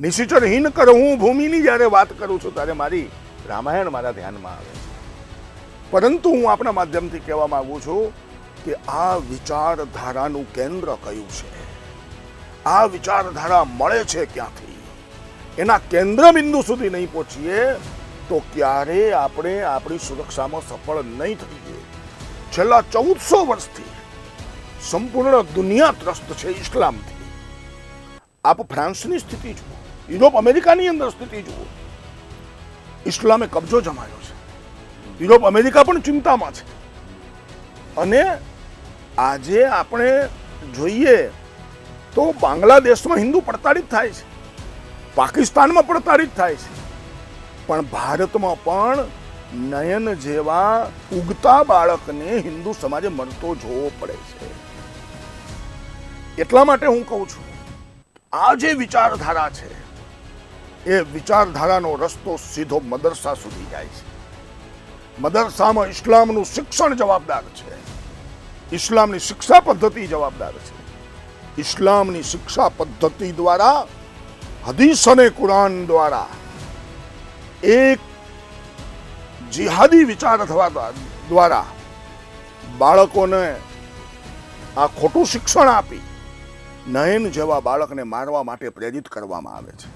નિશિચરહીન કર, હું ભૂમિની જ્યારે વાત કરું છું, ત્યારે મારી રામાયણ મારા ધ્યાનમાં આવે છે. પરંતુ હું આપણા માધ્યમથી કહેવા માગું છું કે આ વિચારધારાનું કેન્દ્ર કયું છે? આ વિચારધારા મળે છે ક્યાંથી? એના કેન્દ્ર બિંદુ સુધી નહીં પહોંચીએ, તો ક્યારે આપણે આપણી સુરક્ષામાં સફળ નહીં થઈએ? છેલ્લા ચૌદસો વર્ષથી સંપૂર્ણ દુનિયા ત્રસ્ત છે ઇસ્લામથી. આપ ફ્રાન્સની સ્થિતિ જુઓ. યુરોપ અમેરિકાની અંદર સ્થિતિ જુઓ. ઇસ્લામે કબજો જમાયો છે. યુરોપ અમેરિકા પણ ચિંતામાં છે. અને આજે આપણે જોઈએ તો બાંગ્લાદેશમાં હિન્દુ પ્રતાડિત થાય છે. પાકિસ્તાનમાં પ્રતાડિત થાય છે. પણ ભારતમાં પણ નયન જેવા ઉગતા બાળકને હિન્દુ સમાજે મરતો જોવો પડે છે. એટલા માટે હું કહું છું, આ જે વિચારધારા છે એ વિચારધારાનો રસ્તો સીધો મદરસા સુધી જાય છે. મદરસામાં ઇસ્લામનું શિક્ષણ જવાબદાર છે. ઇસ્લામની શિક્ષા પદ્ધતિ જવાબદાર છે. ઇસ્લામની શિક્ષા પદ્ધતિ દ્વારા, હદીસ અને કુરાન દ્વારા એક જિહાદી વિચાર દ્વારા બાળકોને આ ખોટું શિક્ષણ આપી, નયન જેવા બાળકને મારવા માટે પ્રેરિત કરવામાં આવે છે.